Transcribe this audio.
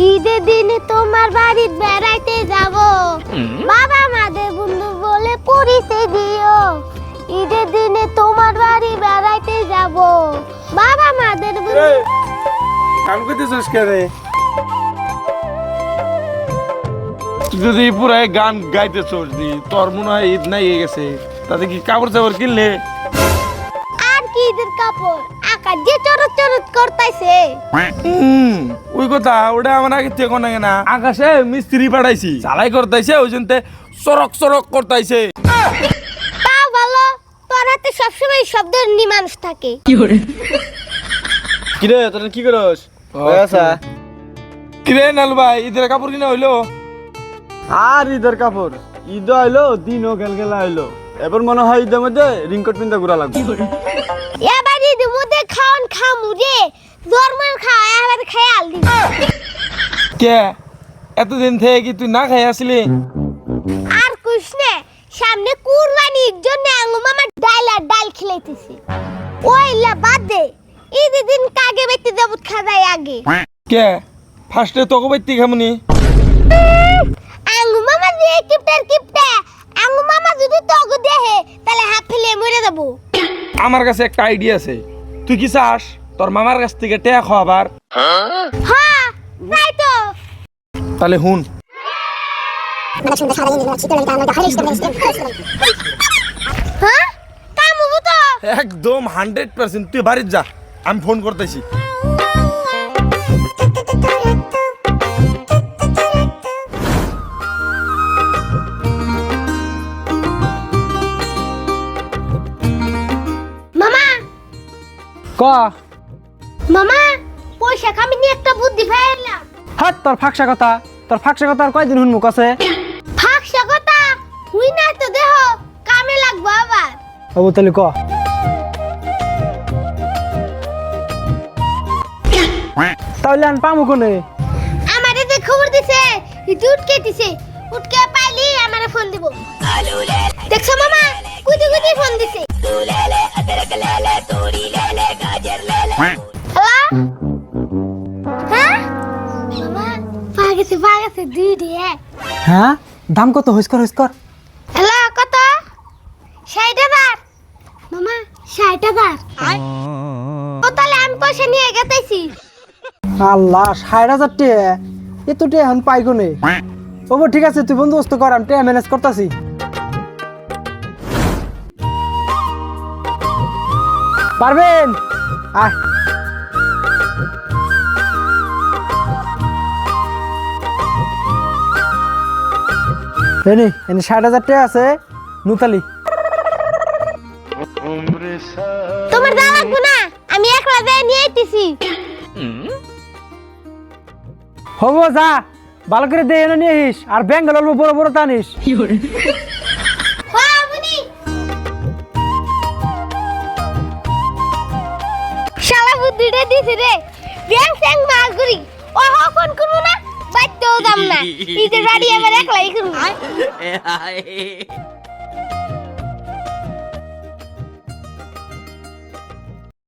ঈদের দিনে তোমার বাড়ি বেড়াইতে যাব। বাবা মাদের বন্ধু বলে পরিচয় দিও। ঈদের দিনে তোমার বাড়ি বেড়াইতে যাব। বাবা মাদের বন্ধু কাম করতেছিস যদি পুরাই গান গাইতেছিস দি তোর মনে হয় ঈদ নাই গেছে। তাতে কি কাপড় চাপড় কিনলে? আর কি ঈদের কাপড়? আকাশ যে চরত চরত করতেছে কথা ওটা আমার আগে থেকে না না। আকাশে মিস্ত্রি পাঠাইছি। চালাই করতেছে ওই জন্য চরক চরক করতেছে। তা ভালো তোর সবসময় শব্দ নি মানুষ থাকে কিরে? তোর কি করস? হয়ে আসা কিরে নাল ভাই ঈদের কাপড় কিনা হইল? আর ঈদের কাপড়। ঈদ আইলো দিনও গেল গেলা আইলো এবার মনে হয় ঈদের মধ্যে রিংকট পিন্দা ঘুরা লাগবে এবার ঈদের মধ্যে খাওন খামু রে জরমান খাওয়া এবার খেয়াল দিবি। কে? এতদিন থেকে কি তুই না খাই আসলি? আর কুশনে সামনে কুরবানির জন্য আঙ্গু মামা ডাল আর ডাল খেলাইতেছে। ওইলা বাদ দে দিন কাগে ব্যক্তি দেবত খাদাই আগে। কে? ফার্স্টে তোকে খামুনি। আঙ্গু মামা দিয়ে কিপটার কিপটা আঙ্গু মামা যদি তগু দেহে তাহলে হাত ফেলে মরে যাব। আমার কাছে একটা আইডিয়া আছে। তুই কি চাস? তোর মামার কাছ থেকে টেয়া খাওয়াবার। হ্যাঁ তাহলে হুন। হ্যাঁ একদম হান্ড্রেড পার্সেন্ট তুই বাড়ির যা। আমি ফোন করতেছি। মামা। ক? মামা পয়সা কামি নিয়ে একটা বুদ্ধি ফেললাম হাত তোর ফাঁকসা কথা। তোর ফাঁকসা কথা আর কয়দিন হুনমুখ আছে ফাঁকসা কথা? হুই না তো দেহ কামে লাগবো আবার। বাবু তাহলে ক? তাহলে আন পামু কোনে? আমারে যে খবর দিছে ইতি উঠকে দিছে উঠকে পাইলি আমারে ফোন দিব। দেখছ মামা কুদি কুদি ফোন দিছে। হ্যালো হ্যাঁ। দিয়ে হ্যাঁ? দাম কত? হইস্কর হইস্কর। হ্যালো কত? ষাট হাজার। মামা ষাট হাজার। ও তাহলে আমি পয়সা নিয়ে গেতেছি। আল্লাহ ষাট হাজার টে এত টে এখন পাই কোনে বাবু ঠিক আছে তুই বন্দোবস্ত কর আমি টে ম্যানেজ করতাছি। পারবেন? আয়। এনে এনে ষাট হাজার টাকা আছে নুতালি তোমার যা লাগবো না আমি একলা যাই নিয়ে আইতেছি। হব যা। ভালো করে দিয়ে এনে নিয়ে আহিস আর ব্যাঙ্গাল বড় বড় টানিস। শালা বুদ্ধিটা দিছে রে। ব্যাং স্যাং মাল করি। ও হ ফোন করব না? বাইতেও দাম না। ঈদের বাড়ি আমার একলাই করব